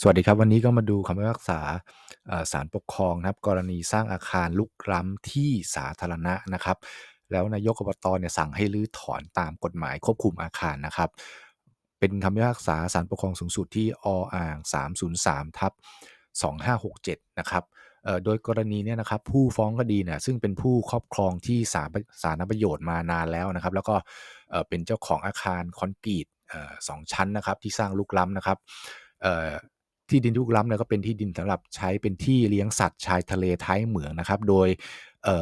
สวัสดีครับ วันนี้ก็มาดูคำพิพากษาเอ่อศาลปกครองนะครับ กรณีสร้างอาคารลุกล้ำที่สาธารณะนะครับ แล้วนายกอบตเนี่ยสั่งให้รื้อถอนตามกฎหมายควบคุมอาคารนะครับ เป็นคำพิพากษาศาลปกครองสูงสุดที่ออ่าง 303ทับ2567 นะครับเอ่อโดยกรณีเนี่ยนะครับผู้ฟ้องคดีเนี่ยซึ่งเป็นผู้ครอบครองที่สาธสาธารณประโยชน์มานานแล้วนะครับ แล้วก็เอ่อเป็นเจ้าของอาคารคอนกรีตเอ่อสองชั้นนะครับที่สร้างลุกล้ำนะครับเอ่อ ที่ดินลุกล้ำเนี่ยก็เป็นที่ดินสำหรับใช้เป็นที่เลี้ยงสัตว์ชายทะเลท้ายเหมืองนะครับ โดย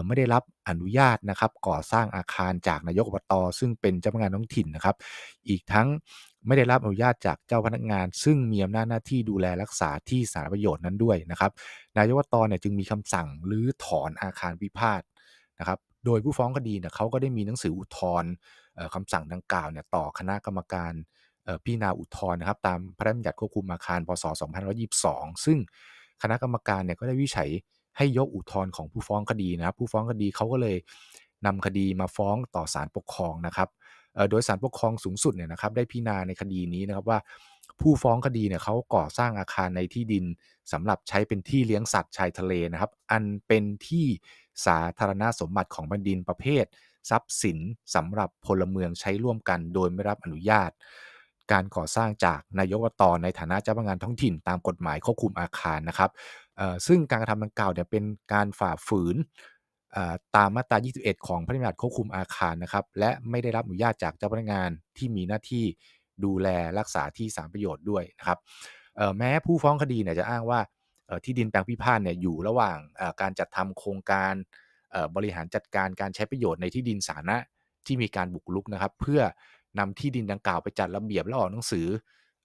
ไม่ได้รับอนุญาตนะครับ ก่อสร้างอาคารจากนายกอบตซึ่งเป็นเจ้าพนักงานท้องถิ่นนะครับ อีกทั้งไม่ได้รับอนุญาตจากเจ้าพนักงาน ซึ่งมีอำนาจหน้าที่ดูแลรักษาที่สาธารณประโยชน์นั้นด้วยนะครับ นายกอบตเนี่ยจึงมีคำสั่งหรือถอนอาคารพิพาทนะครับ โดยผู้ฟ้องคดีเนี่ยเขาก็ได้มีหนังสืออุทธรณ์คำสั่งดังกล่าวเนี่ยต่อคณะกรรมการ พิจารณาอุทธรณ์นะครับตามพระราชบัญญัติควบคุมอาคารพศ 2522 ซึ่งคณะกรรมการเนี่ยก็ได้วิจัยให้ยกอุทธรณ์ของผู้ฟ้องคดีนะครับ ผู้ฟ้องคดีเขาก็เลยนำคดีมาฟ้องต่อศาลปกครองนะครับโดยศาลปกครองสูงสุดเนี่ยนะครับได้พิจารณาในคดีนี้นะครับว่า ผู้ฟ้องคดีเนี่ยเขาก่อสร้างอาคารในที่ดินสำหรับใช้เป็นที่เลี้ยงสัตว์ชายทะเลนะครับ อันเป็นที่สาธารณสมบัติของแผ่นดินประเภท ทรัพย์สินสำหรับพลเมืองใช้ร่วมกันโดยไม่รับอนุญาต การก่อสร้างจากนายกอบตในฐานะเจ้าพนักงานท้องถิ่นตามกฎหมายควบคุมอาคารนะครับซึ่งการกระทำดังกล่าวเนี่ยเป็นการฝ่าฝืนตามมาตรา 21 ของพระราชบัญญัติควบคุมอาคารนะครับ และไม่ได้รับอนุญาตจากเจ้าพนักงานที่มีหน้าที่ดูแลรักษาที่สาธารประโยชน์ด้วยนะครับแม้ผู้ฟ้องคดีเนี่ยจะอ้างว่าที่ดินแปลงพิพาทเนี่ยอยู่ระหว่างการจัดทำโครงการบริหารจัดการการใช้ประโยชน์ในที่ดินสาธารณะที่มีการบุกรุกนะครับ เพื่อ นำที่ดินดังกล่าวไปจัดระเบียบและออกหนังสือ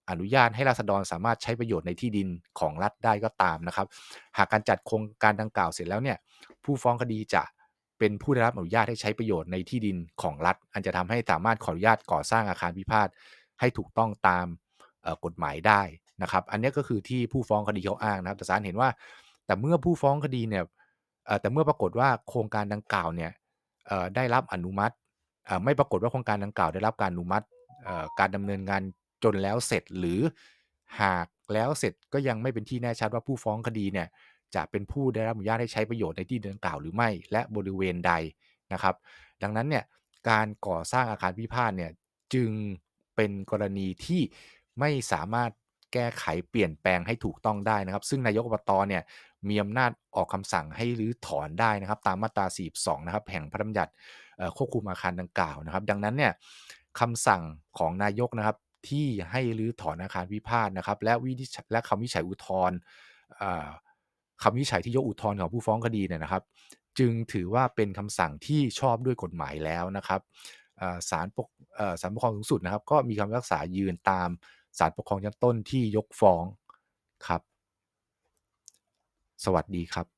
อนุญาตให้ราษฎรสามารถใช้ประโยชน์ในที่ดินของรัฐได้ก็ตามนะครับ หากการจัดโครงการดังกล่าวเสร็จแล้วเนี่ยผู้ฟ้องคดีจะเป็นผู้ได้รับอนุญาตให้ใช้ประโยชน์ในที่ดินของรัฐ อันจะทำให้สามารถขออนุญาตก่อสร้างอาคารพิพาทให้ถูกต้องตามกฎหมายได้นะครับ อันนี้ก็คือที่ผู้ฟ้องคดีเขาอ้างนะครับ แต่ศาลเห็นว่า แต่เมื่อผู้ฟ้องคดีเนี่ยแต่เมื่อปรากฏว่าโครงการดังกล่าวเนี่ยได้รับอนุมัติ อ่อไม่ปรากฏว่าโครงการดังกล่าวได้รับการอนุมัติเอ่อการดำเนินงานจนแล้วเสร็จหรือหากแล้วเสร็จก็ยังไม่เป็นที่แน่ชัดว่าผู้ฟ้องคดีเนี่ยจะเป็นผู้ได้รับอนุญาตให้ใช้ประโยชน์ในที่ดังกล่าวหรือไม่และบริเวณใดนะครับ ดังนั้นเนี่ยการก่อสร้างอาคารพิพาทเนี่ยจึงเป็นกรณีที่ไม่สามารถแก้ไขเปลี่ยนแปลงให้ถูกต้องได้นะครับ ซึ่งนายกอบตเนี่ยมีอำนาจออกคำสั่งให้รื้อถอนได้นะครับ ตามมาตรา 42 นะครับแห่งพระราชบัญญัติ ควบคุมอาคารดังกล่าวนะครับ ดังนั้นเนี่ยคำสั่งของนายกนะครับที่ให้รื้อถอนอาคารพิพาทนะครับ และวิและคำวิจัยอุทธรณ์คำวิจัยที่ยกอุทธรณ์ของผู้ฟ้องคดีเนี่ยนะครับ จึงถือว่าเป็นคำสั่งที่ชอบด้วยกฎหมายแล้วนะครับศาลปกศาลปกครองสูงสุดนะครับ ก็มีคำพิพากษายืนตามศาลปกครองชั้นต้นที่ยกฟ้องครับ สวัสดีครับ